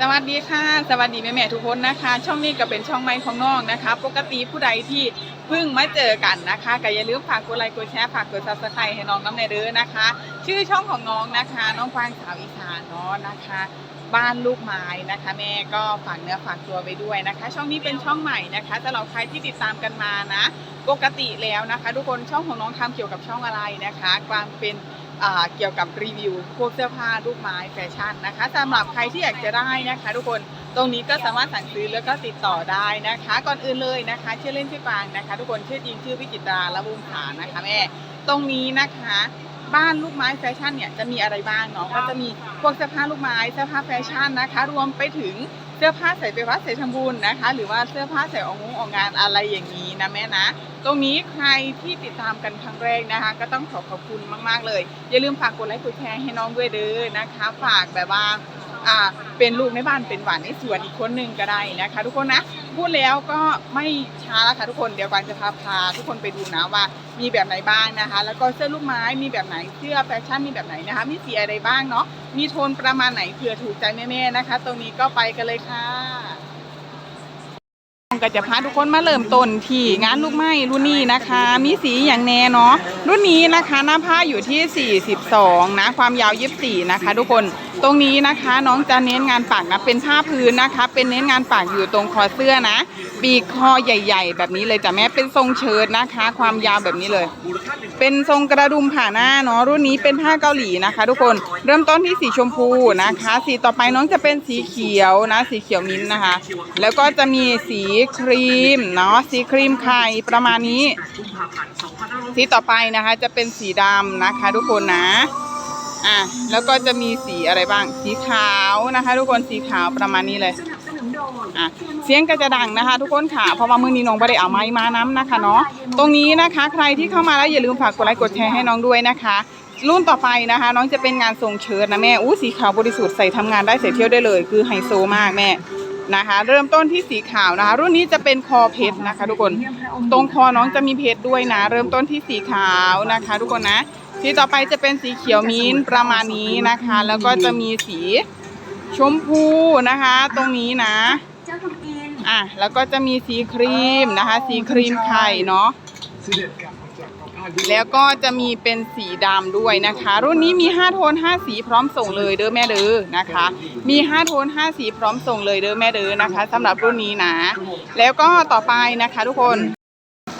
สวัสดีค่ะ สวัสดีแม่แม่ทุกคนนะคะ ช่องนี้ก็เป็นช่องไม้ของน้องนะคะ ปกติผู้ใดที่เพิ่งมาเจอกันนะคะก็อย่าลืมฝากกดไลค์กดแชร์ฝากกดซับสไครต์ให้น้องน้ำในเด้อนะคะ ชื่อช่องของน้องนะคะ น้องฟางสาวอีสานเนาะนะคะ บ้านลูกไม้นะคะ แม่ก็ฝากเนื้อฝากตัวไปด้วยนะคะ ช่องนี้เป็นช่องใหม่นะคะสำหรับใครที่ติดตามกันมานะ ปกติแล้วนะคะ ทุกคนช่องของน้องทำเกี่ยวกับช่องอะไรนะคะ ความเป็น เกี่ยวกับรีวิวพวกเสื้อผ้าลูกไม้แฟชั่นนะคะสำหรับใครที่อยากจะได้นะคะ ทุกคนตรงนี้ก็สามารถสั่งซื้อแล้วก็ติดต่อได้นะคะ ก่อนอื่นเลยนะคะชื่อเล่นชื่อกลางนะคะ ทุกคนชื่อจริงชื่อวิจิตราละบุญฐานนะคะแม่ตรงนี้นะคะบ้านลูกไม้แฟชั่นเนี่ยจะมีอะไรบ้างเนาะก็จะมีพวกเสื้อผ้าลูกไม้เสื้อผ้าแฟชั่นนะคะ รวมไปถึง สื้อผ้าใส่ไปวัดใส่ทำบุญนะคะ หรือว่าเสื้อผ้าใส่ออกงงออกงานอะไรอย่างนี้นะแม่นะ ตรงนี้ใครที่ติดตามกันครั้งแรกนะคะ ก็ต้องขอขอบคุณมาก ๆ เลย อย่าลืมฝากกดไลค์กดแชร์ให้น้องด้วยเด้อนะคะ ฝากแบบว่าอ่า เป็นลูกในบ้านเป็นหวานในสวนอีกคนหนึ่งก็ได้นะคะ ทุกคนนะพูดแล้วก็ไม่ช้าแล้วค่ะทุกคนเดี๋ยวกวางจะพาพาทุกคนไปดูนะว่ามีแบบไหนบ้างนะคะ แล้วก็เสื้อลูกไม้มีแบบไหนเสื้อแฟชั่นมีแบบไหนนะคะ มีสีอะไรบ้างเนาะมีโทนประมาณไหนเผื่อถูกใจแม่ๆนะคะ ตรงนี้ก็ไปกันเลยค่ะก็จะพาทุกคนมาเริ่มต้นที่งานลูกไม้รุ่นนี้นะคะ มีสีอย่างแน่เนาะรุ่นนี้นะคะหน้าผ้าอยู่ที่ 42 นะ ความยาว 24 นะคะ ทุกคน ตรงนี้นะคะน้องจะเน้นงานปากนะเป็นผ้าพื้นนะคะ เป็นเน้นงานปากอยู่ตรงคอเสื้อนะ ปีกคอใหญ่ ๆ แบบนี้เลยจ้ะแม่เป็นทรงเชิ้ตนะคะ ความยาวแบบนี้เลย เป็นทรงกระดุมผ่าหน้าเนาะรุ่นนี้เป็นผ้าเกาหลีนะคะ ทุกคนเริ่มต้นที่สีชมพูนะคะ สีต่อไปน้องจะเป็นสีเขียวนะ สีเขียวมิ้นท์นะคะ แล้วก็จะมีสีครีมเนาะสีครีมไข่ประมาณนี้ สีต่อไปนะคะจะเป็นสีดำนะคะ ทุกคนนะ อะแล้วก็จะมีสีอะไรบ้าง สีขาวนะคะ ทุกคนสีขาวประมาณนี้เลยอะเสียงก็จะดังนะคะ ทุกคนค่ะ เพราะว่ามือนี้น้องไม่ได้เอาไม้มาน้ำนะคะเนาะตรงนี้นะคะ ใครที่เข้ามาแล้วอย่าลืมฝากกดไลค์กดแชร์ให้น้องด้วยนะคะรุ่นต่อไปนะคะ น้องจะเป็นงานทรงเชิ้ตนะแม่อู้สีขาวบริสุทธิ์ใส่ทำงานได้ใส่เที่ยวได้เลย คือไฮโซมากแม่นะคะ เริ่มต้นที่สีขาวนะคะ รุ่นนี้จะเป็นคอเพชรนะคะ ทุกคน ตรงคอน้องจะมีเพชรด้วยนะ เริ่มต้นที่สีขาวนะคะ ทุกคนนะ สีต่อไปจะเป็นสีเขียวมิ้นท์ประมาณนี้นะคะ แล้วก็จะมีสีชมพูนะคะ ตรงนี้นะเจ้าทำกินอะแล้วก็จะมีสีครีมนะคะ สีครีมไข่เนาะแล้วก็จะมีเป็นสีดำด้วยนะคะ รุ่นนี้มี 5 โทน 5 สีพร้อมส่งเลยเด้อแม่เด้อนะคะ มี 5 โทน 5 สีพร้อมส่งเลยเด้อแม่เด้อนะคะสำหรับรุ่นนี้นะ แล้วก็ต่อไปนะคะทุกคน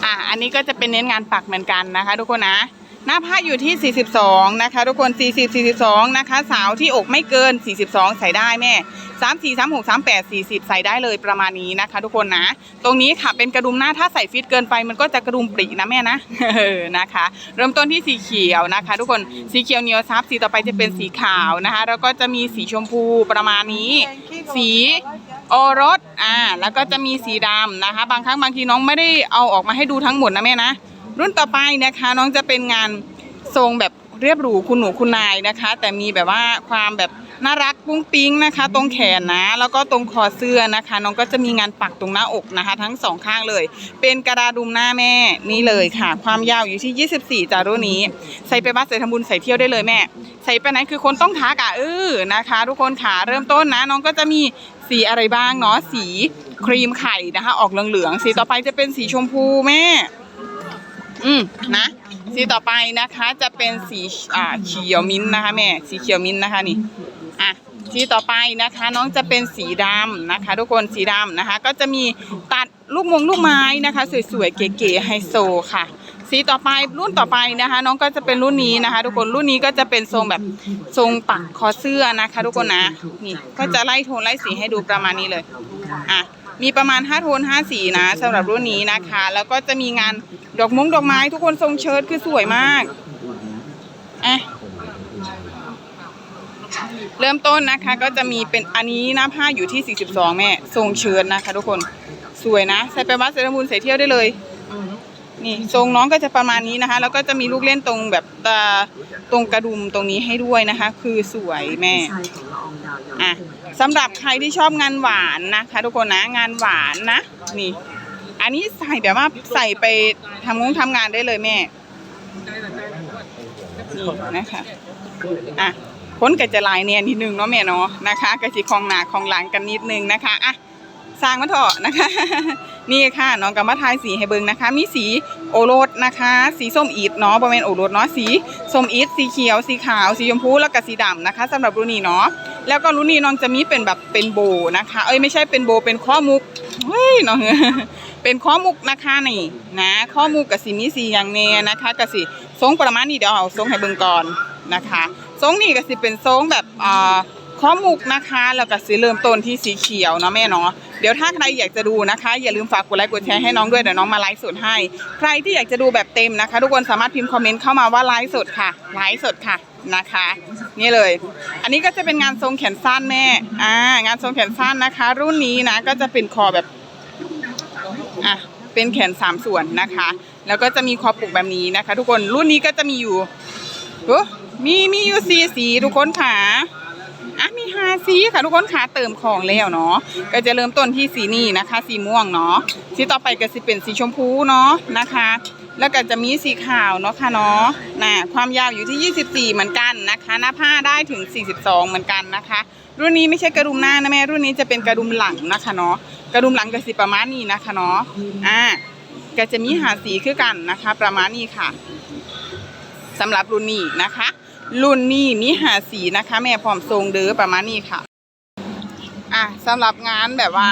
อะอันนี้ก็จะเป็นเน้นงานปักเหมือนกันนะคะ ทุกคนนะ หน้าผ้าอยู่ที่ 42 นะคะ ทุกคน 40 42 นะคะ สาวที่อกไม่เกิน 42 ใส่ได้แม่ 34 36 38 40 ใส่ได้เลยประมาณนี้นะคะ ทุกคนนะ ตรงนี้ค่ะเป็นกระดุมหน้าถ้าใส่ฟิตเกินไปมันก็จะกระดุมปรินะแม่นะเออนะคะ เริ่มต้นที่สีเขียวนะคะ ทุกคนสีเขียวเหนียวซับสีต่อไปจะเป็นสีขาวนะคะ แล้วก็จะมีสีชมพูประมาณนี้ สีโอรสอ่าแล้วก็จะมีสีดำนะคะ บางครั้งบางทีน้องไม่ได้เอาออกมาให้ดูทั้งหมดนะแม่นะ รุ่นต่อไปนะคะ น้องจะเป็นงานทรงแบบเรียบหรูคุณหนูคุณนายนะคะ แต่มีแบบว่าความแบบน่ารักปุ้งปิ้งนะคะ ตรงแขนนะ แล้วก็ตรงคอเสื้อนะคะ น้องก็จะมีงานปักตรงหน้าอกนะคะ ทั้งสองข้างเลย เป็นกระดาดุมหน้าแม่นี่เลยค่ะ ความยาวอยู่ที่ 24จารุนนี้ ใส่ไปบ้านใส่ทำบุญใส่เที่ยวได้เลยแม่ ใส่ไปไหนคือคนต้องทักอะเออนะคะ ทุกคนขาเริ่มต้นนะ น้องก็จะมีสีอะไรบ้างเนาะสีครีมไข่นะคะ ออกเหลืองๆสีต่อไปจะเป็นสีชมพูแม่ อืมนะ สีต่อไปนะคะจะเป็นสีอ่าเขียวมิ้นท์นะคะแม่สีเขียวมิ้นท์นะคะนี่อะสีต่อไปนะคะน้องจะเป็นสีดำนะคะ ทุกคนสีดำนะคะ ก็จะมีตัดลูกมงลูกไม้นะคะ สวยๆเก๋ๆไฮโซค่ะ สีต่อไปรุ่นต่อไปนะคะ น้องก็จะเป็นรุ่นนี้นะคะ ทุกคนรุ่นนี้ก็จะเป็นทรงแบบทรงปักคอเสื้อนะคะ ทุกคนนะนี่ก็จะไล่โทนไล่สีให้ดูประมาณนี้เลยอะ มีประมาณ 5 โทน 5 สีนะสำหรับรุ่นนี้นะคะ แล้วก็จะมีงานดอกมงดอกไม้ทุกคนทรงเชิ้ตคือสวยมากอะเริ่มต้นนะคะก็จะมีเป็นอันนี้หน้าผ้าอยู่ที่ 42 แม่ทรงเชิ้ตนะคะ ทุกคนสวยนะใส่ไปวัดใส่ทำบุญใส่เที่ยวได้เลยนี่ทรงน้องก็จะประมาณนี้นะคะ แล้วก็จะมีลูกเล่นตรงแบบตาตรงกระดุมตรงนี้ให้ด้วยนะคะ คือสวยแม่ชายข อะสำหรับใครที่ชอบงานหวานนะคะทุกคนนะงานหวานนะนี่ อันนี้ใส่แบบว่าใส่ไปทำงงทำงานได้เลยแม่นี่นะคะอะพ้นก็จะลายเนียนนิดนึงเนาะแม่เนาะนะคะกะจิคลองหนาคลองหลังกันนิดนึงนะคะอะสร้างมาเถอะนะคะ นี่ค่ะน้องกับมาทายสีให้เบิงนะคะ มีสีโอรสนะคะ สีส้มอีดเนาะบริเวณโอรสเนาะสีส้มอีดสีเขียว สีขาว สีชมพูแล้วก็สีดำนะคะสำหรับรุ่นนี้เนาะแล้วก็รุ่นนี้น้องจะมีเป็นแบบเป็นโบนะคะ เอ้ยไม่ใช่เป็นโบเป็นข้อมุกเฮ้ยน้องเป็นข้อมุกนะคะนี่นะข้อมุกกับสีมีสีอย่างแน่นะคะกับสีทรงประมาณนี้เดี๋ยวเอาทรงให้เบิงก่อนนะคะทรงนี้ก็สิเป็นทรงแบบอ่า ข้อมุกนะคะแล้วก็สีเริ่มต้นที่สีเขียวเนาะแม่เนาะเดี๋ยวถ้าใครอยากจะดูนะคะ อย่าลืมฝากกดไลค์กดแชร์ให้น้องด้วยเดี๋ยวน้องมาไลฟ์สดให้ ใครที่อยากจะดูแบบเต็มนะคะ ทุกคนสามารถพิมพ์คอมเมนต์เข้ามาว่าไลฟ์สดค่ะไลฟ์สดค่ะนะคะ นี่เลย อันนี้ก็จะเป็นงานทรงแขนสั้นแม่อ่างานทรงแขนสั้นนะคะ รุ่นนี้นะก็จะเป็นคอแบบอะเป็นแขนสามส่วนนะคะ แล้วก็จะมีคอปุกแบบนี้นะคะ ทุกคนรุ่นนี้ก็จะมีอยู่โอ้มีมีอยู่สีสีทุกคนค่ะาสีค่ะทุกคนค่ะเติมของแล้วเนาะก็จะเริ่มต้นที่สีนี้นะคะ สีม่วงเนาะสีต่อไปก็จะเป็นสีชมพูเนาะนะคะ แล้วก็จะมีสีขาวเนาะค่ะเนาะน่ะความยาวอยู่ที่ 24 เหมือนกันนะคะ หน้าผ้าได้ถึง 42 เหมือนกันนะคะ รุ่นนี้ไม่ใช่กระดุมหน้านะแม่รุ่นนี้จะเป็นกระดุมหลังนะคะเนาะกระดุมหลังก็สิประมาณนี้นะคะเนาะอ่าก็จะมีหาสีคือกันนะคะ ประมาณนี้ค่ะสำหรับรุ่นนี้นะคะ รุ่นนี้มีหาสีนะคะ แม่พร้อมทรงเด้อประมาณนี้ค่ะ อะสำหรับงานแบบว่า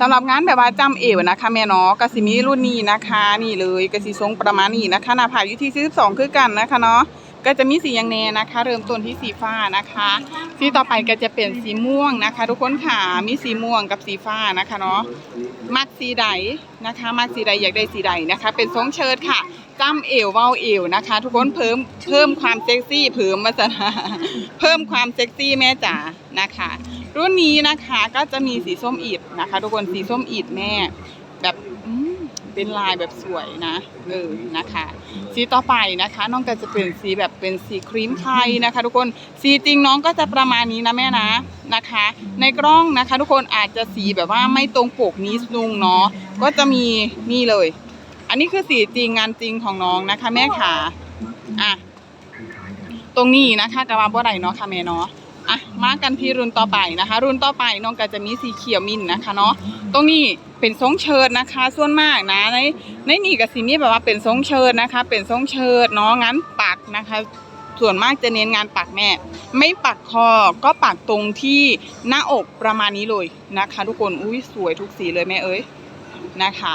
สำหรับงานแบบว่าจำเอวนะคะแม่เนาะกสิมีรุ่นนี้นะคะ นี่เลยกสิทรงประมาณนี้นะคะหน้าผากอยู่ที่42คือกันนะคะเนาะ ก็จะมีสีอย่างแน่นะคะ เริ่มต้นที่สีฟ้านะคะ สีต่อไปก็จะเป็นสีม่วงนะคะ ทุกคนค่ะมีสีม่วงกับสีฟ้านะคะเนาะมักสีใดนะคะมักสีใดอยากได้สีใดนะคะ เป็นทรงเชิ้ตค่ะจำเอวเว้าเอวนะคะ ทุกคนเพิ่มเพิ่มความเซ็กซี่เพิ่มมาสนะเพิ่มความเซ็กซี่แม่จ๋านะคะ รุ่นนี้นะคะก็จะมีสีส้มอิดนะคะ ทุกคนสีส้มอิดแม่แบบ เป็นลายแบบสวยนะเออนะคะสีต่อไปนะคะ น้องก็จะเป็นสีแบบเป็นสีครีมไทยนะคะ ทุกคนสีจริงน้องก็จะประมาณนี้นะแม่นะนะคะ ในกล้องนะคะ ทุกคนอาจจะสีแบบว่าไม่ตรงปกนิดนึงเนาะก็จะมีนี่เลย อันนี้คือสีจริงงานจริงของน้องนะคะ แม่ขาอะตรงนี้นะคะกระว่าบ่ได้เนาะค่ะแม่เนาะ อะมากันที่รุ่นต่อไปนะคะ รุ่นต่อไปน้องก็จะมีสีเขียวมินนะคะเนาะตรงนี้เป็นทรงเชิดนะคะ ส่วนมากนะในในนี่ก็สิมีแบบว่าเป็นทรงเชิดนะคะ เป็นทรงเชิดเนาะงั้นปักนะคะ ส่วนมากจะเน้นงานปักแม่ ไม่ปักคอก็ปักตรงที่หน้าอกประมาณนี้เลยนะคะ ทุกคนอุ้ยสวยทุกสีเลยแม่เอ้ยนะคะ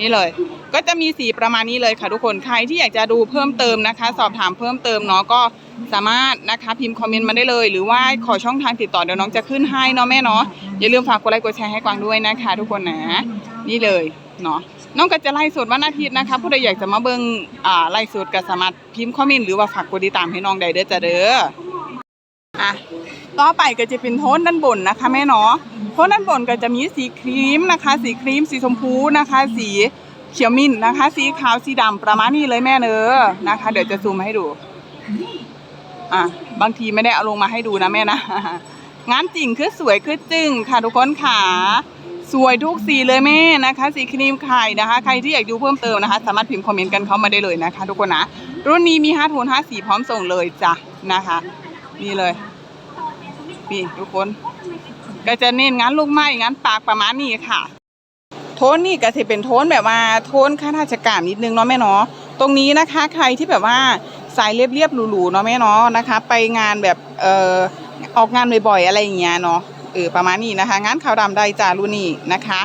นี่เลย ก็จะมีสีประมาณนี้เลยค่ะทุกคนใครที่อยากจะดูเพิ่มเติมนะคะ สอบถามเพิ่มเติมเนาะก็สามารถนะคะพิมพ์คอมเมนต์มาได้เลย หรือว่าขอช่องทางติดต่อเดี๋ยวน้องจะขึ้นให้เนาะแม่เนาะอย่าลืมฝากกดไลค์กดแชร์ให้กวางด้วยนะคะ ทุกคนนะนี่เลยเนาะน้องก็จะไล่สดวันอาทิตย์นะคะผู้ใดอยากจะมาเบิ่งอ่าไล่สดก็สามารถพิมพ์คอมเมนต์หรือว่าฝากกดติดตามให้น้องได้เด้อจ้ะเด้ออะ ต่อไปก็จะเป็นโทนด้านบนนะคะแม่เนาะโทนด้านบนก็จะมีสีครีมนะคะ สีครีม สีชมพูนะคะ สีเขียวมิ้นนะคะ สีขาวสีดำประมาณนี้เลยแม่เนอะนะคะ เดี๋ยวจะซูมให้ดูอะบางทีไม่ได้เอาลงมาให้ดูนะแม่นะงานจริงคือสวยคือจึ้งค่ะทุกคนค่ะสวยทุกสีเลยแม่นะคะ สีครีมไข่นะคะ ใครที่อยากดูเพิ่มเติมนะคะ สามารถพิมพ์คอมเมนต์กันเข้ามาได้เลยนะคะ ทุกคนนะรุ่นนี้มีห้าโทนห้าสีพร้อมส่งเลยจ้ะนะคะ นี่เลย นี่ทุกคน ก็จะเน้นงานลูกไม้งานปากประมาณนี้ค่ะ โทนนี่ก็จะเป็นโทนแบบว่าโทนข้าราชการนิดนึงเนาะแม่เนาะตรงนี้นะคะใครที่แบบว่าสายเรียบๆหรูๆเนาะแม่เนาะนะคะ ไปงานแบบเอ่อออกงานบ่อยๆอะไรอย่างเงี้ยเนาะเออประมาณนี้นะคะ งานขาวดำได้จารุนี่นะคะ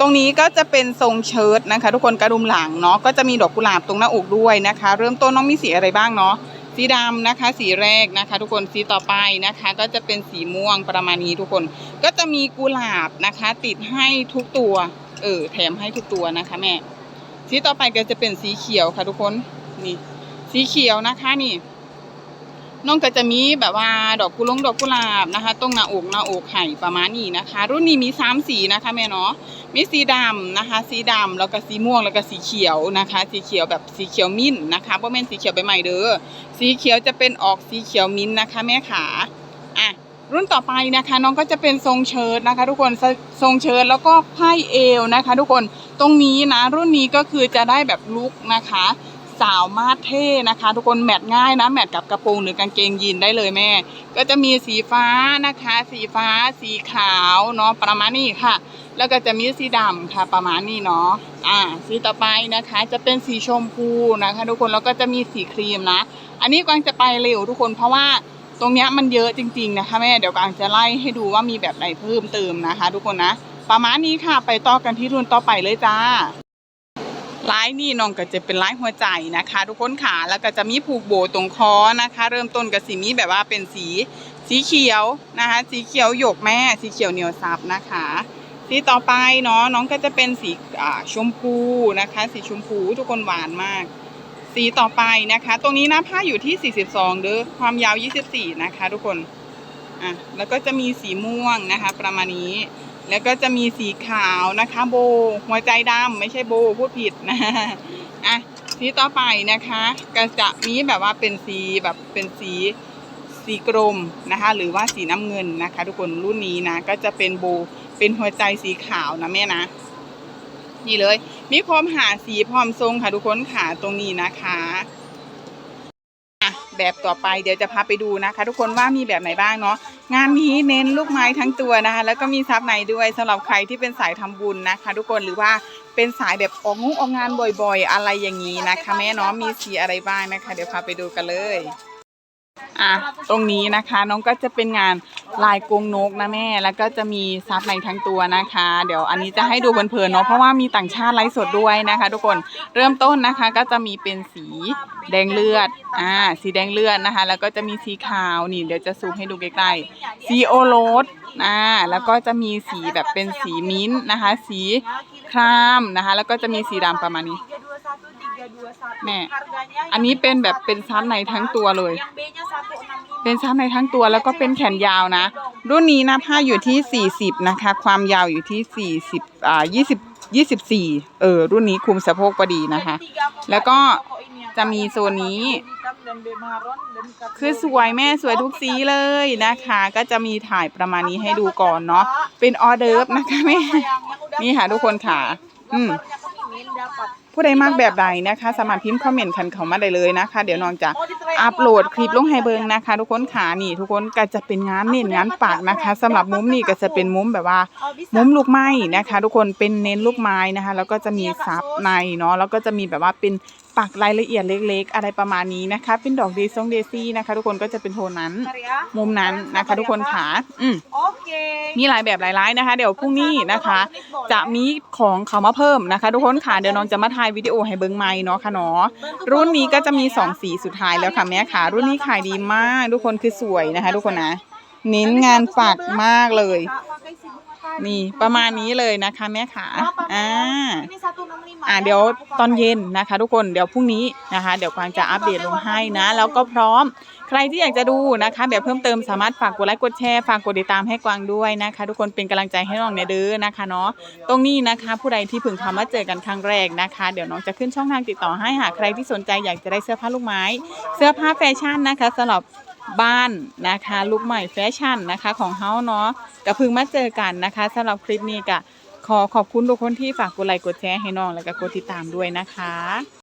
ตรงนี้ก็จะเป็นทรงเชิ้ตนะคะ ทุกคนกระดุมหลังเนาะก็จะมีดอกกุหลาบตรงหน้าอกด้วยนะคะ เริ่มต้นน้องมีสีอะไรบ้างเนาะ สีดำนะคะ สีแรกนะคะ ทุกคนสีต่อไปนะคะ ก็จะเป็นสีม่วงประมาณนี้ทุกคน ก็จะมีกุหลาบนะคะ ติดให้ทุกตัว เออแถมให้ทุกตัวนะคะแม่สีต่อไปก็จะเป็นสีเขียวค่ะทุกคนนี่สีเขียวนะคะนี่น้องก็จะมีแบบว่าดอกกุหลงดอกกุหลาบนะคะตรงหน้าอกหน้าอกไห่ประมาณนี้นะคะ รุ่นนี้มีสามสีนะคะแม่เนาะ มีสีดำนะคะ สีดำแล้วก็สีม่วงแล้วก็สีเขียวนะคะ สีเขียวแบบสีเขียวมิ้นท์นะคะเพราะแม่นสีเขียวใบใหม่เด้อสีเขียวจะเป็นออกสีเขียวมิ้นท์นะคะ แม่ขาอะรุ่นต่อไปนะคะ น้องก็จะเป็นทรงเชิ้ตนะคะ ทุกคนททรงเชิ้ตแล้วก็ไพ่เอวนะคะ ทุกคนตรงนี้นะรุ่นนี้ก็คือจะได้แบบลุกนะคะ สาวมาดเท่นะคะ ทุกคนแมทง่ายนะแมทกับกระโปรงหรือกางเกงยีนได้เลยแม่ ก็จะมีสีฟ้านะคะ สีฟ้า สีขาวเนาะประมาณนี้ค่ะ แล้วก็จะมีสีดำค่ะประมาณนี้เนาะอ่าสีต่อไปนะคะจะเป็นสีชมพูนะคะ ทุกคนแล้วก็จะมีสีครีมนะ อันนี้กวางจะไปเร็วทุกคนเพราะว่าตรงนี้มันเยอะจริง ๆ นะคะแม่เดี๋ยวกวางจะไล่ให้ดูว่ามีแบบไหนเพิ่มเติมนะคะ ทุกคนนะประมาณนี้ค่ะไปต่อกันที่รุ่นต่อไปเลยจ้า ลายนี่น้องก็จะเป็นลายหัวใจนะคะ ทุกคนค่ะแล้วก็จะมีผูกโบตรงคอนะคะ เริ่มต้นกับสีนี้แบบว่าเป็นสีสีเขียวนะคะ สีเขียวหยกแม่สีเขียวเหนียวซับนะคะ สีต่อไปเนาะน้องก็จะเป็นสีชมพูนะคะ สีชมพูทุกคนหวานมาก สีต่อไปนะคะ ตรงนี้นะผ้าอยู่ที่ 42 เด้อความยาว 24 นะคะ ทุกคนอะแล้วก็จะมีสีม่วงนะคะ ประมาณนี้ แล้วก็จะมีสีขาวนะคะ โบ หัวใจดำไม่ใช่โบพูดผิดนะอะสีต่อไปนะคะ ก็จะมีแบบว่าเป็นสีแบบเป็นสีสีกรมนะคะ หรือว่าสีน้ำเงินนะคะ ทุกคนรุ่นนี้นะ ก็จะเป็นโบเป็นหัวใจสีขาวนะแม่นะนี่เลย มีพร้อมหาสีพร้อมทรงค่ะทุกคนค่ะตรงนี้นะคะอะ แบบต่อไปเดี๋ยวจะพาไปดูนะคะ ทุกคนว่ามีแบบไหนบ้างเนาะงานนี้เน้นลูกไม้ทั้งตัวนะคะ แล้วก็มีซับในด้วยสำหรับใครที่เป็นสายทำบุญนะคะ ทุกคนหรือว่าเป็นสายแบบออกงงออกงานบ่อยๆ อะไรอย่างนี้นะคะ แม่เนาะมีสีอะไรบ้างนะคะ เดี๋ยวพาไปดูกันเลย อะตรงนี้นะคะน้องก็จะเป็นงานลายกงนกนะแม่ แล้วก็จะมีซับในทั้งตัวนะคะ เดี๋ยวอันนี้จะให้ดูเพลินๆเนาะเพราะว่ามีต่างชาติไลฟ์สดด้วยนะคะ ทุกคนเริ่มต้นนะคะก็จะมีเป็นสีแดงเลือดอ่าสีแดงเลือดนะคะ แล้วก็จะมีสีขาวนี่เดี๋ยวจะซูมให้ดูใกล้ๆสีโอโรสอ่าแล้วก็จะมีสีแบบเป็นสีมิ้นท์นะคะ สีครามนะคะ แล้วก็จะมีสีดำประมาณนี้ แม่อันนี้เป็นแบบเป็นซับในทั้งตัวเลย เป็นซับในทั้งตัวแล้วก็เป็นแขนยาวนะ รุ่นนี้นะผ้าอยู่ที่ 40 นะคะ ความยาวอยู่ที่ 40อ่า20 24 เออ รุ่นนี้คุมสะโพกพอดีนะคะ แล้วก็จะมีโซนนี้ คือสวยแม่สวยทุกสีเลยนะคะ ก็จะมีถ่ายประมาณนี้ให้ดูก่อนเนาะเป็นออเดิร์ฟนะคะแม่นี่ค่ะทุกคนค่ะ อืม ผู้ใดมากแบบใดนะคะ สามารถพิมพ์คอมเมนต์คันเขามาได้เลยนะคะ เดี๋ยวน้องจะอัปโหลดคลิปลงให้เบิงนะคะ ทุกคนขานี่ ทุกคนก็จะเป็นงานเน้นงานปากนะคะสำหรับมุมนี่ก็จะเป็นมุมแบบว่า มุมลูกไม้นะคะ ทุกคนเป็นเน้นลูกไม้นะคะ แล้วก็จะมีซับในเนาะแล้วก็จะมีแบบว่าเป็น ปักรายละเอียดเล็ก ๆ อะไรประมาณนี้นะคะ เป็นดอกเดซงเดซี่นะคะ ทุกคนก็จะเป็นโทนนั้น มุมนั้นนะคะ ทุกคนขาอืมโอเคมีหลายแบบหลายร้ายนะคะ เดี๋ยวพรุ่งนี้นะคะ จะมีของเขามาเพิ่มนะคะ ทุกคนค่ะเดี๋ยวน้องจะมาถ่ายวิดีโอให้เบิ้งใหม่เนาะค่ะเนาะรุ่นนี้ก็จะมีสองสีสุดท้ายแล้วค่ะแม่ค่ะรุ่นนี้ขายดีมาก ทุกคนคือสวยนะคะ ทุกคนนะเน้นงานปักมากเลย นี่ประมาณนี้เลยนะคะแม่ค่ะอ่าอ่าเดี๋ยวตอนเย็นนะคะ ทุกคนเดี๋ยวพรุ่งนี้นะคะ เดี๋ยวกวางจะอัปเดตลงให้นะ แล้วก็พร้อม ใครที่อยากจะดูนะคะ แบบเพิ่มเติมสามารถฝากกดไลค์กดแชร์ฝากกดติดตามให้กวางด้วยนะคะ ทุกคนเป็นกำลังใจให้น้องเนี่ยเด้อนะคะเนาะตรงนี้นะคะ ผู้ใดที่เพิ่งเข้ามาเจอกันครั้งแรกนะคะ เดี๋ยวน้องจะขึ้นช่องทางติดต่อให้หากใครที่สนใจอยากจะได้เสื้อผ้าลูกไม้ เสื้อผ้าแฟชั่นนะคะสำหรับ บ้านนะคะลุคใหม่แฟชั่นนะคะของเฮาเนาะก็เพิ่งมาเจอกันนะคะสำหรับคลิปนี้ก็ขอขอบคุณทุกคนที่ฝากกดไลค์กดแชร์ให้น้องแล้วก็กดติดตามด้วยนะคะ